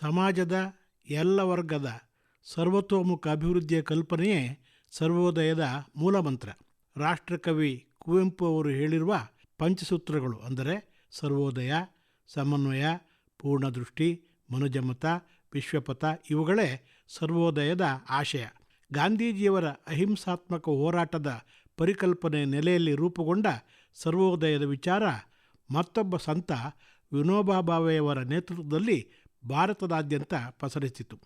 ಸಮಾಜದ ಎಲ್ಲ ವರ್ಗದ ಸರ್ವತೋಮುಖ ಅಭಿವೃದ್ಧಿಯ ಕಲ್ಪನೆಯೇ ಸರ್ವೋದಯದ ಮೂಲಮಂತ್ರ. ರಾಷ್ಟ್ರಕವಿ ಕುವೆಂಪು ಅವರು ಹೇಳಿರುವ ಪಂಚಸೂತ್ರಗಳು ಅಂದರೆ ಸರ್ವೋದಯ, ಸಮನ್ವಯ, ಪೂರ್ಣದೃಷ್ಟಿ, ಮನುಜಮತ, ವಿಶ್ವಪಥ ಇವುಗಳೇ ಸರ್ವೋದಯದ ಆಶಯ. ಗಾಂಧೀಜಿಯವರ ಅಹಿಂಸಾತ್ಮಕ ಹೋರಾಟದ ಪರಿಕಲ್ಪನೆ ನೆಲೆಯಲ್ಲಿ ರೂಪುಗೊಂಡ ಸರ್ವೋದಯದ ವಿಚಾರ ಮತ್ತೊಬ್ಬ ಸಂತ ವಿನೋಬಾ ಭಾವೆಯವರ ನೇತೃತ್ವದಲ್ಲಿ ಭಾರತದಾದ್ಯಂತ ಪಸರಿಸಿತು.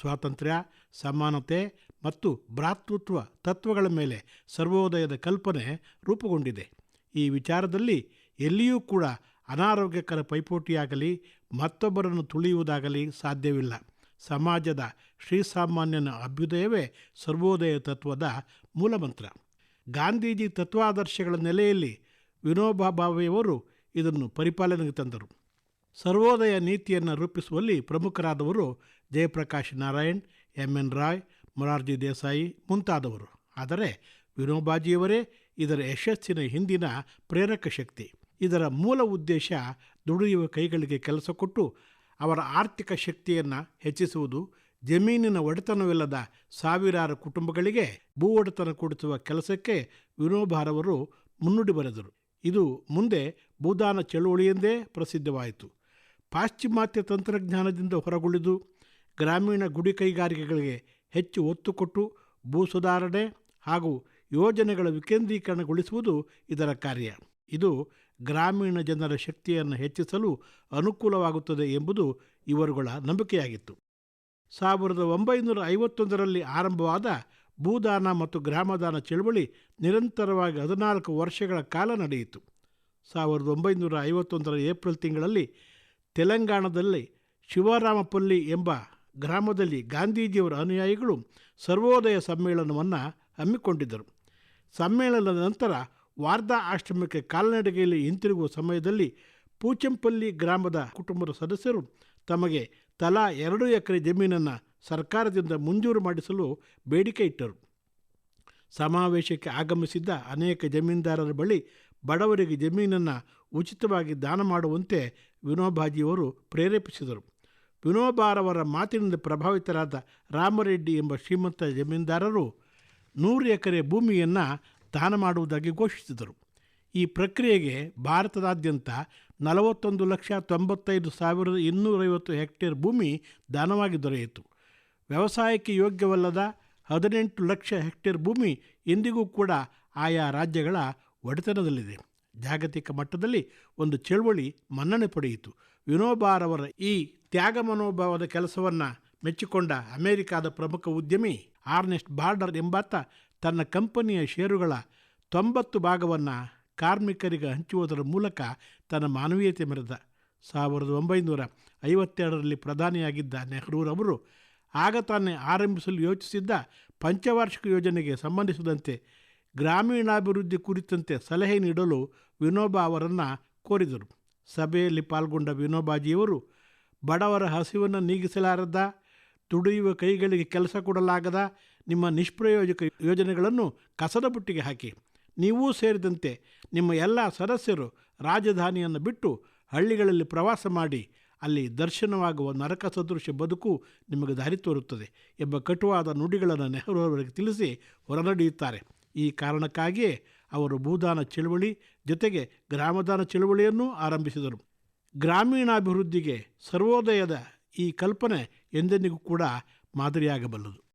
ಸ್ವಾತಂತ್ರ್ಯ, ಸಮಾನತೆ ಮತ್ತು ಭ್ರಾತೃತ್ವ ತತ್ವಗಳ ಮೇಲೆ ಸರ್ವೋದಯದ ಕಲ್ಪನೆ ರೂಪುಗೊಂಡಿದೆ. ಈ ವಿಚಾರದಲ್ಲಿ ಎಲ್ಲಿಯೂ ಕೂಡ ಅನಾರೋಗ್ಯಕರ ಪೈಪೋಟಿಯಾಗಲಿ, ಮತ್ತೊಬ್ಬರನ್ನು ತುಳಿಯುವುದಾಗಲಿ ಸಾಧ್ಯವಿಲ್ಲ. ಸಮಾಜದ ಶ್ರೀಸಾಮಾನ್ಯನ ಅಭ್ಯುದಯವೇ ಸರ್ವೋದಯ ತತ್ವದ ಮೂಲಮಂತ್ರ. ಗಾಂಧೀಜಿ ತತ್ವಾದರ್ಶಗಳ ನೆಲೆಯಲ್ಲಿ ವಿನೋಬಾ ಭಾವೆಯವರು ಇದನ್ನು ಪರಿಪಾಲನೆಗೆ ತಂದರು. ಸರ್ವೋದಯ ನೀತಿಯನ್ನು ರೂಪಿಸುವಲ್ಲಿ ಪ್ರಮುಖರಾದವರು ಜಯಪ್ರಕಾಶ್ ನಾರಾಯಣ್ ಎಂ ಎನ್ ರಾಯ್, ಮೊರಾರ್ಜಿ ದೇಸಾಯಿ ಮುಂತಾದವರು. ಆದರೆ ವಿನೋಬಾಜಿಯವರೇ ಇದರ ಯಶಸ್ಸಿನ ಹಿಂದಿನ ಪ್ರೇರಕ ಶಕ್ತಿ. ಇದರ ಮೂಲ ಉದ್ದೇಶ ದುಡಿಯುವ ಕೈಗಳಿಗೆ ಕೆಲಸ ಕೊಟ್ಟು ಅವರ ಆರ್ಥಿಕ ಶಕ್ತಿಯನ್ನು ಹೆಚ್ಚಿಸುವುದು, ಜಮೀನಿನ ಒಡೆತನವಿಲ್ಲದ ಸಾವಿರಾರು ಕುಟುಂಬಗಳಿಗೆ ಭೂ ಒಡೆತನ ಕೊಡಿಸುವ ಕೆಲಸಕ್ಕೆ ವಿನೋಬಾರವರು ಮುನ್ನುಡಿ ಬರೆದರು. ಇದು ಮುಂದೆ ಭೂದಾನ ಚಳುವಳಿಯೆಂದೇ ಪ್ರಸಿದ್ಧವಾಯಿತು. ಪಾಶ್ಚಿಮಾತ್ಯ ತಂತ್ರಜ್ಞಾನದಿಂದ ಹೊರಗುಳಿದು ಗ್ರಾಮೀಣ ಗುಡಿ ಕೈಗಾರಿಕೆಗಳಿಗೆ ಹೆಚ್ಚು ಒತ್ತು ಕೊಟ್ಟು ಭೂ ಸುಧಾರಣೆ ಹಾಗೂ ಯೋಜನೆಗಳ ವಿಕೇಂದ್ರೀಕರಣಗೊಳಿಸುವುದು ಇದರ ಕಾರ್ಯ. ಇದು ಗ್ರಾಮೀಣ ಜನರ ಶಕ್ತಿಯನ್ನು ಹೆಚ್ಚಿಸಲು ಅನುಕೂಲವಾಗುತ್ತದೆ ಎಂಬುದು ಇವರುಗಳ ನಂಬಿಕೆಯಾಗಿತ್ತು. ಸಾವಿರದ ಒಂಬೈನೂರ ಐವತ್ತೊಂದರಲ್ಲಿ ಆರಂಭವಾದ ಭೂದಾನ ಮತ್ತು ಗ್ರಾಮದಾನ ಚಳವಳಿ ನಿರಂತರವಾಗಿ ಹದಿನಾಲ್ಕು ವರ್ಷಗಳ ಕಾಲ ನಡೆಯಿತು. ಸಾವಿರದ ಒಂಬೈನೂರ ಐವತ್ತೊಂದರ ಏಪ್ರಿಲ್ ತಿಂಗಳಲ್ಲಿ ತೆಲಂಗಾಣದಲ್ಲಿ ಶಿವರಾಮಪಲ್ಲಿ ಎಂಬ ಗ್ರಾಮದಲ್ಲಿ ಗಾಂಧೀಜಿಯವರ ಅನುಯಾಯಿಗಳು ಸರ್ವೋದಯ ಸಮ್ಮೇಳನವನ್ನು ಹಮ್ಮಿಕೊಂಡಿದ್ದರು. ಸಮ್ಮೇಳನದ ನಂತರ ವಾರ್ಧಾ ಆಶ್ರಮಕ್ಕೆ ಕಾಲ್ನಡಿಗೆಯಲ್ಲಿ ಹಿಂತಿರುಗುವ ಸಮಯದಲ್ಲಿ ಪೂಚಂಪಲ್ಲಿ ಗ್ರಾಮದ ಕುಟುಂಬದ ಸದಸ್ಯರು ತಮಗೆ ತಲಾ ಎರಡು ಎಕರೆ ಜಮೀನನ್ನು ಸರ್ಕಾರದಿಂದ ಮಂಜೂರು ಮಾಡಿಸಲು ಬೇಡಿಕೆ ಇಟ್ಟರು. ಸಮಾವೇಶಕ್ಕೆ ಆಗಮಿಸಿದ್ದ ಅನೇಕ ಜಮೀನ್ದಾರರ ಬಳಿ ಬಡವರಿಗೆ ಜಮೀನನ್ನು ಉಚಿತವಾಗಿ ದಾನ ಮಾಡುವಂತೆ ವಿನೋಬಾಜಿಯವರು ಪ್ರೇರೇಪಿಸಿದರು. ವಿನೋಬಾರವರ ಮಾತಿನಿಂದ ಪ್ರಭಾವಿತರಾದ ರಾಮರೆಡ್ಡಿ ಎಂಬ ಶ್ರೀಮಂತ ಜಮೀನ್ದಾರರು ನೂರು ಎಕರೆ ಭೂಮಿಯನ್ನು ದಾನ ಮಾಡುವುದಾಗಿ ಘೋಷಿಸಿದರು. ಈ ಪ್ರಕ್ರಿಯೆಗೆ ಭಾರತದಾದ್ಯಂತ ನಲವತ್ತೊಂದು ಲಕ್ಷ ತೊಂಬತ್ತೈದು ಸಾವಿರದ ಇನ್ನೂರೈವತ್ತು ಹೆಕ್ಟೇರ್ ಭೂಮಿ ದಾನವಾಗಿ ದೊರೆಯಿತು. ವ್ಯವಸಾಯಕ್ಕೆ ಯೋಗ್ಯವಲ್ಲದ ಹದಿನೆಂಟು ಲಕ್ಷ ಹೆಕ್ಟೇರ್ ಭೂಮಿ ಇಂದಿಗೂ ಕೂಡ ಆಯಾ ರಾಜ್ಯಗಳ ಒಡೆತನದಲ್ಲಿದೆ. ಜಾಗತಿಕ ಮಟ್ಟದಲ್ಲಿ ಒಂದು ಚಳುವಳಿ ಮನ್ನಣೆ ಪಡೆಯಿತು. ವಿನೋಬಾರವರ ಈ ತ್ಯಾಗ ಮನೋಭಾವದ ಕೆಲಸವನ್ನು ಮೆಚ್ಚಿಕೊಂಡ ಅಮೆರಿಕಾದ ಪ್ರಮುಖ ಉದ್ಯಮಿ ಆರ್ನೆಸ್ಟ್ ಬಾರ್ಡರ್ ಎಂಬಾತ ತನ್ನ ಕಂಪನಿಯ ಷೇರುಗಳ ತೊಂಬತ್ತು ಭಾಗವನ್ನು ಕಾರ್ಮಿಕರಿಗೆ ಹಂಚುವುದರ ಮೂಲಕ ತನ್ನ ಮಾನವೀಯತೆ ಮೆರೆದ. ಸಾವಿರದ ಒಂಬೈನೂರ ಐವತ್ತೆರಡರಲ್ಲಿ ಪ್ರಧಾನಿಯಾಗಿದ್ದ ನೆಹರೂರವರು ಆಗ ತಾನೇ ಆರಂಭಿಸಲು ಯೋಚಿಸಿದ್ದ ಪಂಚವಾರ್ಷಿಕ ಯೋಜನೆಗೆ ಸಂಬಂಧಿಸಿದಂತೆ ಗ್ರಾಮೀಣಾಭಿವೃದ್ಧಿ ಕುರಿತಂತೆ ಸಲಹೆ ನೀಡಲು ವಿನೋಬಾ ಅವರನ್ನು ಕೋರಿದರು. ಸಭೆಯಲ್ಲಿ ಪಾಲ್ಗೊಂಡ ವಿನೋಬಾಜಿಯವರು, ಬಡವರ ಹಸಿವನ್ನು ನೀಗಿಸಲಾರದ, ದುಡಿಯುವ ಕೈಗಳಿಗೆ ಕೆಲಸ ಕೊಡಲಾಗದ ನಿಮ್ಮ ನಿಷ್ಪ್ರಯೋಜಕ ಯೋಜನೆಗಳನ್ನು ಕಸದ ಬುಟ್ಟಿಗೆ ಹಾಕಿ. ನೀವೂ ಸೇರಿದಂತೆ ನಿಮ್ಮ ಎಲ್ಲ ಸದಸ್ಯರು ರಾಜಧಾನಿಯನ್ನು ಬಿಟ್ಟು ಹಳ್ಳಿಗಳಲ್ಲಿ ಪ್ರವಾಸ ಮಾಡಿ ಅಲ್ಲಿ ದರ್ಶನವಾಗುವ ನರಕ ಸದೃಶ ಬದುಕು ನಿಮಗೆ ದಾರಿ ತೋರುತ್ತದೆ ಎಂಬ ಕಟುವಾದ ನುಡಿಗಳನ್ನು ನೆಹರು ಅವರಿಗೆ ತಿಳಿಸಿ ಹೊರನಡೆಯುತ್ತಾರೆ. ಈ ಕಾರಣಕ್ಕಾಗಿಯೇ ಅವರು ಭೂದಾನ ಚಳುವಳಿ ಜೊತೆಗೆ ಗ್ರಾಮದಾನ ಚಳುವಳಿಯನ್ನು ಆರಂಭಿಸಿದರು. ಗ್ರಾಮೀಣಾಭಿವೃದ್ಧಿಗೆ ಸರ್ವೋದಯದ ಈ ಕಲ್ಪನೆ ಎಂದೆಂದಿಗೂ ಕೂಡ ಮಾದರಿಯಾಗಬಲ್ಲದು.